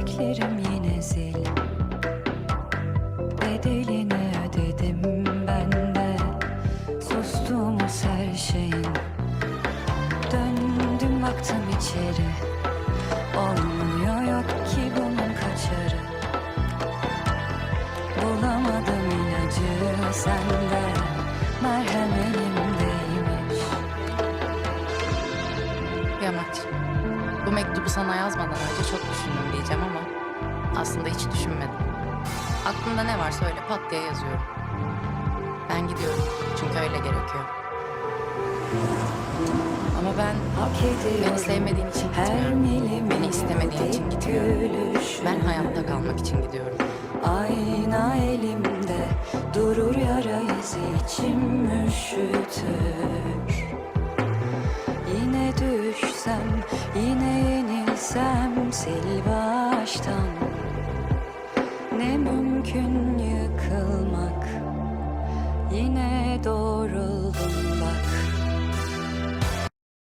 Beklerim yine zil. Bedelini ödedim ben de Sustuğumuz her şeyin. Döndüm baktım içeri. Olmuyor yok ki bunun kaçarı. Bulamadım ilacı sende Merhem elimdeymiş Yamaç, bu mektubu sana yazmadan önce çok düşündüm diyeceğim ama aslında hiç düşünmedim. Aklımda ne varsa öyle pat diye yazıyorum. Ben gidiyorum çünkü öyle gerekiyor. Ama ben beni sevmediğin için gitmiyorum. Beni istemediğin için gitmiyorum. Ben hayatta kalmak için gidiyorum. Ayna elimde durur yara izi içim üşütür Yine düşsem yenilsem sil baştan. Ne mümkün yıkılmak? Yine doğruldum